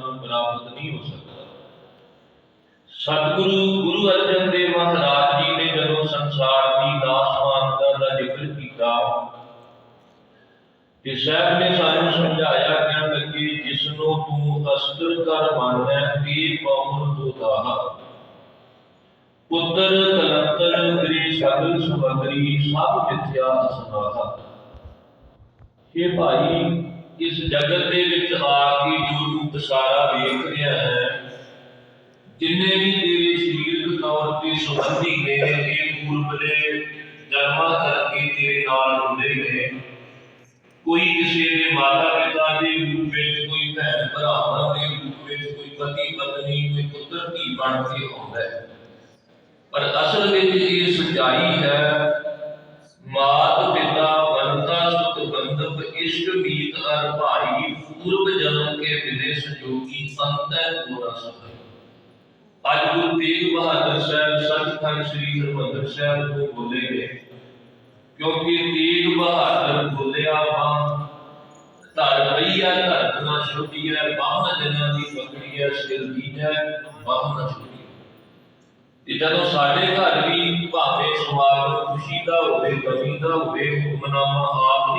ਸਾਨੂੰ ਪ੍ਰਾਪਤ ਨਹੀਂ ਹੋ ਸਕਦਾ। ਸਤਿਗੁਰੂ ਗੁਰੂ ਅਰਜਨ ਦੇਵ ਮਹਾਰਾਜ ਜੀ ਨੇ ਜਦੋਂ ਸੰਸਾਰ ਦੀ ਨਾਸ਼ਵਾਨਤਾ ਦਾ ਜ਼ਿਕਰ ਕੀਤਾ, ਤੇ ਸਾਹਿਬ ਨੇ ਸਾਨੂੰ ਸਮਝਾਇਆ, ਕਹਿਣ ਲੱਗੇ ਜਿਸ ਨੂੰ ਤੂੰ ਅਸਤਰ ਕਰ ਮੰਨੈ, ਤੇ ਪਉਰ ਤੋਤਾ ਪੁੱਤਰ, ਕਲੰਤਰ ਗਰੀ ਸਗਲ ਸੁਭਗਰੀ ਸਭ ਮਿਥਿਆ ਅਸਨਾਹ ਇਹ ਭਾਈ, ਇਸ ਜਗਤ ਦੇ ਵਿੱਚ ਆ ਕੇ ਜੋ ਤੂੰ ਵੇਖ ਰਿਹਾ ਹੈ। ਜਿੰਨੇ ਵੀ ਤੇਰੇ ਸਰੀਰਕ ਤੌਰ ਤੇ ਸੁਬੰਧੀ ਨੇ, ਇਹ ਪੂਰਬ ਜਨਮਾਂ ਕਰਕੇ ਤੇਰੇ ਨਾਲ ਜੁੜੇ ਨੇ। ਕੋਈ ਕਿਸੇ ਦੇ ਮਾਤਾ ਪਿਤਾ ਦੇ ਰੂਪ ਵਿੱਚ, ਕੋਈ ਭੈਣ ਭਰਾਵਾਂ ਦੇ ਰੂਪ ਵਿੱਚ, ਕੋਈ ਪਤੀ ਪਤਨੀ ਕੋਈ ਪੁੱਤਰ, ਧੀ ਬਣ ਕੇ ਆਉਂਦਾ ਹੈ। ਪਰ ਅਸਲ ਵਿੱਚ ਇਹ ਸਚਾਈ ਹੈ ਮਾਤ ਪਿਤਾ ਬੰਤਾ ਸੁਤ ਬੰਧਪ ਇਸ਼ਟ ਮੀਤ ਅਰ ਭਾਈ ਪੂਰਬ ਜਨਮ ਕੇ ਵਿਦੇ ਸੰਜੋਗੀ ਅੰਤੈ ਪੂਰਾ ਸਭੇ ਅੱਜ ਗੁਰੂ ਤੇਗ ਬਹਾਦਰ ਸਾਹਿਬ ਸੱਚਖੰਡ ਸ੍ਰੀ ਹਰਿਮੰਦਰ ਸਾਹਿਬ ਨੂੰ ਬੋਲੇ ਨੇ ਕਿਉਂਕਿ ਤੇਗ ਬਹਾਦਰ ਬੋਲਿਆ ਬਾਹ ਧਰ ਪਈਆ ਧਰਤ ਨਾ ਛੋਟੀਐ ਬਾਹ ਜਨਾਂ ਦੀ ਪਕੜੀਐ ਸਿਰ ਦੀਜੈ ਬਾਹ ਨਾ ਛੋਟੀਐ ਤੇ ਜਦੋਂ ਸਾਡੇ ਘਰ ਵੀ ਭਾਵੇਂ ਸਮਾਗਮ ਖੁਸ਼ੀ ਦਾ ਹੋਵੇ ਗਮੀ ਦਾ ਹੋਵੇ ਹੁਕਮਨਾਮਾ ਆਪ ਨਹੀਂ ਕੱਢਣਾ ਚਾਹੀਦਾ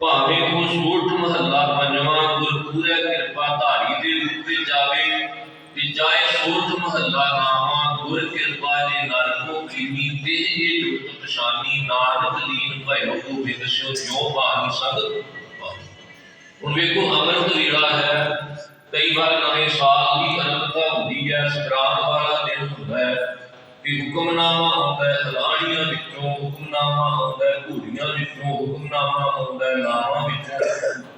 ਭਾਵੇਂ ਉਹ ਸੋਠ ਮਹੱਲਾ ਪੰਜਵਾਂ ਗੁਰਪੂਰੇ ਕਿਰਪਾ ਧਾਰੀ ਦੇ ਰੂਪ ਵਿੱਚ ਆਵੇ ਤੇ ਚਾਹੇ ਸੋਠ ਮਹੱਲਾ ਨਾਮਾ ਗੁਰ ਕਿਰਪਾ ਦੇ ਨਰਕੋ ਕੀਨੀ ਤੇ ਇਹ ਜੁਗਤ ਪਛਾਨੀ ਨਾਨਕ ਲੀਨ ਭਇਓ ਕੋ ਵਿਦਸਿਓ ਜੋ ਬਾਣੀ ਸਦ ਹੁਣ ਵੇਖੋ, ਅੰਮ੍ਰਿਤ ਵੇਲਾ ਹੈ, ਕਈ ਵਾਰ ਨਵੇਂ ਸਾਲ ਦੀ ਅਨੰਦਤਾ ਹੁੰਦੀ ਹੈ ਸੰਗਰਾਂਦ ਵਾਲਾ ਕਿ ਹੁਕਮਨਾਮਾ ਆਉਂਦਾ ਹੈ ਹਲਾੜੀਆਂ ਵਿੱਚੋਂ ਹੁਕਮਨਾਮਾ ਆਉਂਦਾ ਹੈ, ਘੋੜੀਆਂ ਵਿੱਚੋਂ ਹੁਕਮਨਾਮਾ ਆਉਂਦਾ ਹੈ ਨਾਵਾਂ ਵਿੱਚੋਂ।